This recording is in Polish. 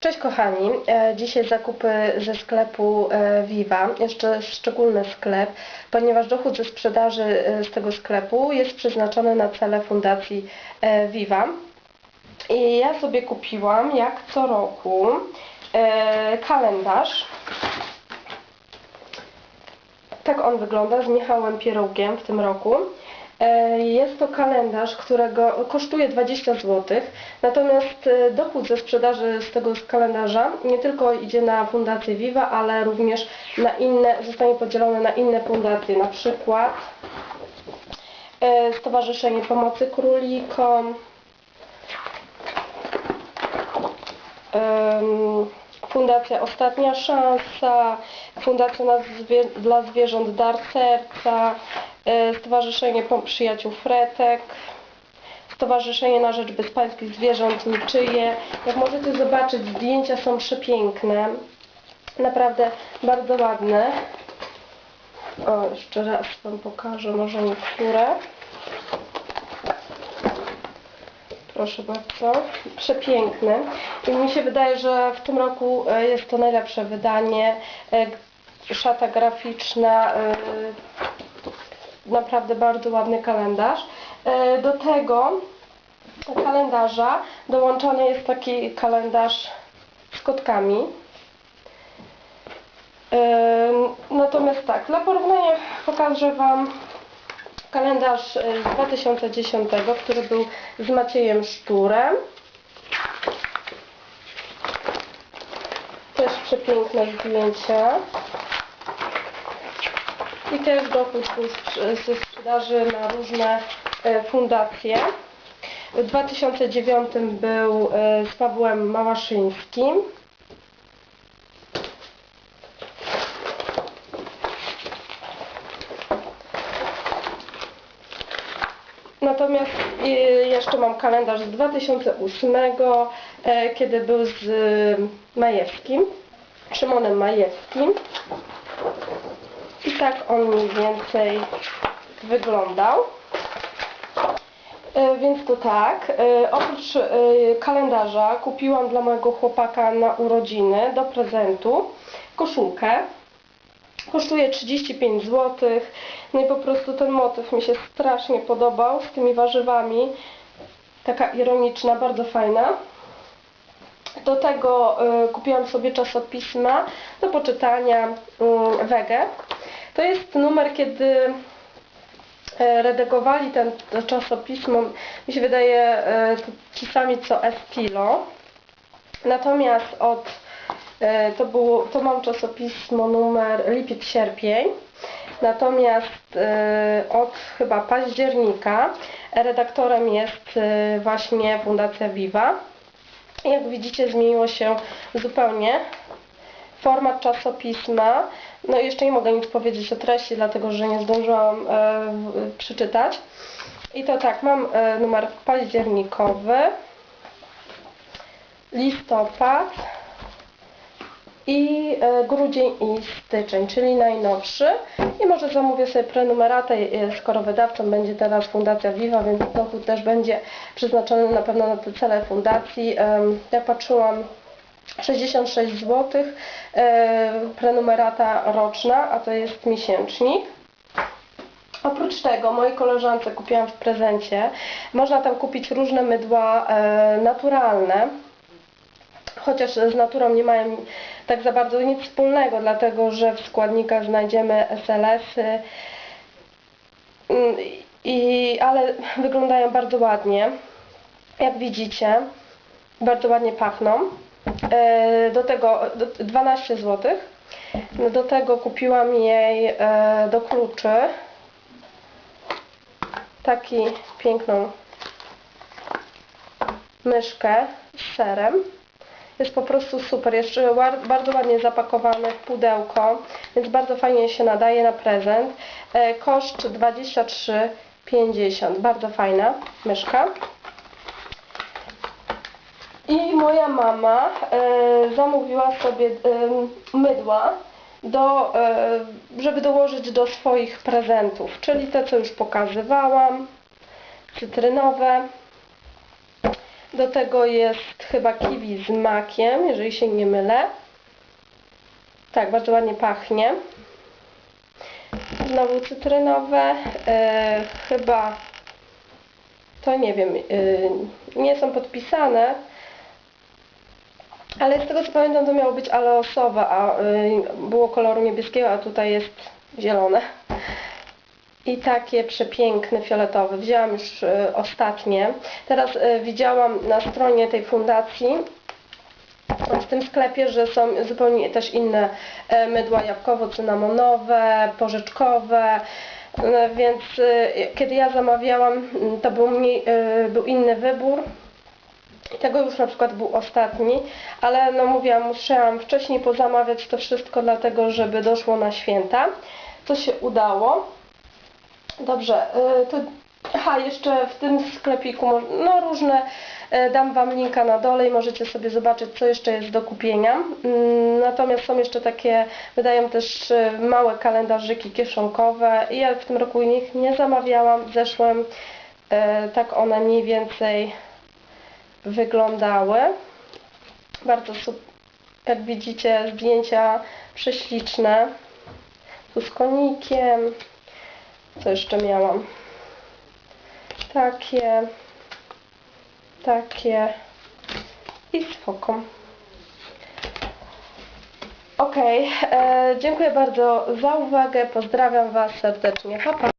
Cześć kochani, E, dzisiaj zakupy ze sklepu e, Viva, jeszcze szczególny sklep, ponieważ dochód ze sprzedaży e, z tego sklepu jest przeznaczony na cele fundacji Viva. I ja sobie kupiłam, jak co roku, kalendarz. Tak on wygląda, z Michałem Pierogiem w tym roku. E, Jest to kalendarz, którego kosztuje 20 zł, natomiast e, dochód ze sprzedaży z tego kalendarza nie tylko idzie na fundację Viva, ale również na inne, zostanie podzielony na inne fundacje, na przykład e, Stowarzyszenie Pomocy Królikom, Fundacja Ostatnia Szansa, Fundacja dla Zwierząt Dar Serca, Stowarzyszenie Pom- Przyjaciół Fretek, Stowarzyszenie na Rzecz Bezpańskich Zwierząt Niczyje. Jak możecie zobaczyć, zdjęcia są przepiękne, naprawdę bardzo ładne. O, jeszcze raz Wam pokażę może niektóre. Proszę bardzo, przepiękny. I mi się wydaje, że w tym roku e, jest to najlepsze wydanie. E, Szata graficzna, e, naprawdę bardzo ładny kalendarz. E, Do tego kalendarza dołączony jest taki kalendarz z kotkami. E, Natomiast tak, dla porównania pokażę Wam kalendarz e, z 2010, który był z Maciejem Szturem. Też przepiękne zdjęcia. I też dochód ze sprzedaży na różne e, fundacje. W 2009 był e, z Pawłem Małaszyńskim. Natomiast y, jeszcze mam kalendarz z 2008, e, kiedy był z Majewskim, Szymonem Majewskim. I tak on mniej więcej wyglądał. E, Więc to tak, e, oprócz e, kalendarza kupiłam dla mojego chłopaka na urodziny do prezentu koszulkę. Kosztuje 35 zł. No i po prostu ten motyw mi się strasznie podobał z tymi warzywami. Taka ironiczna, bardzo fajna. Do tego kupiłam sobie czasopisma do poczytania y, Wege. To jest numer, kiedy y, redagowali ten, czasopismo, mi się wydaje, y, to ci sami co Estilo. Natomiast od E, To, było, to mam czasopismo numer lipiec-sierpień. Natomiast e, od chyba października redaktorem jest e, właśnie Fundacja Viva. Jak widzicie zmieniło się zupełnie format czasopisma. No jeszcze nie mogę nic powiedzieć o treści, dlatego że nie zdążyłam e, przeczytać. I to tak, mam e, numer październikowy, listopad, i e, grudzień i styczeń, czyli najnowszy. I może zamówię sobie prenumeratę, e, skoro wydawcą będzie teraz Fundacja Viva, więc dochód też będzie przeznaczony na pewno na te cele fundacji. Em, Ja patrzyłam 66 zł, e, prenumerata roczna, a to jest miesięcznik. Oprócz tego mojej koleżance kupiłam w prezencie. Można tam kupić różne mydła e, naturalne chociaż z naturą nie mają tak za bardzo nic wspólnego, dlatego że w składnikach znajdziemy SLS-y, mm, i, ale wyglądają bardzo ładnie, jak widzicie, bardzo ładnie pachną. E, Do tego do- 12 zł. Do tego kupiłam jej e, do kluczy taki piękną myszkę z serem. Jest po prostu super. Jeszcze bardzo ładnie zapakowane w pudełko, więc bardzo fajnie się nadaje na prezent. E, koszt 23,50. Bardzo fajna myszka. Moja mama e, zamówiła sobie e, mydła, do, e, żeby dołożyć do swoich prezentów, czyli te, co już pokazywałam, cytrynowe, Do tego jest chyba kiwi z makiem, jeżeli się nie mylę. Tak, bardzo ładnie pachnie. Znowu cytrynowe. E, chyba to nie wiem, e, nie są podpisane. Ale z tego co pamiętam to miało być aleosowe, a y, było koloru niebieskiego, a tutaj jest zielone. I takie przepiękne fioletowe. Wzięłam już y, ostatnie. Teraz y, widziałam na stronie tej fundacji w tym sklepie, że są zupełnie też inne e, mydła jabłkowo-cynamonowe, porzeczkowe, e, więc e, kiedy ja zamawiałam, to był, mniej, e, był inny wybór. Tego już na przykład był ostatni, ale no mówiłam, musiałam wcześniej pozamawiać to wszystko dlatego, żeby doszło na święta. To się udało. Dobrze, y, to aha, jeszcze w tym sklepiku, no różne, y, dam Wam linka na dole i możecie sobie zobaczyć, co jeszcze jest do kupienia. Mm, Natomiast są jeszcze takie, wydają też y, małe kalendarzyki kieszonkowe. Ja w tym roku ich nie zamawiałam, w zeszłym tak one mniej więcej wyglądały. Bardzo super, jak widzicie, zdjęcia prześliczne. Tu z konikiem. Co jeszcze miałam? Takie, takie i foką. Ok, e, dziękuję bardzo za uwagę. Pozdrawiam Was serdecznie. Pa, pa.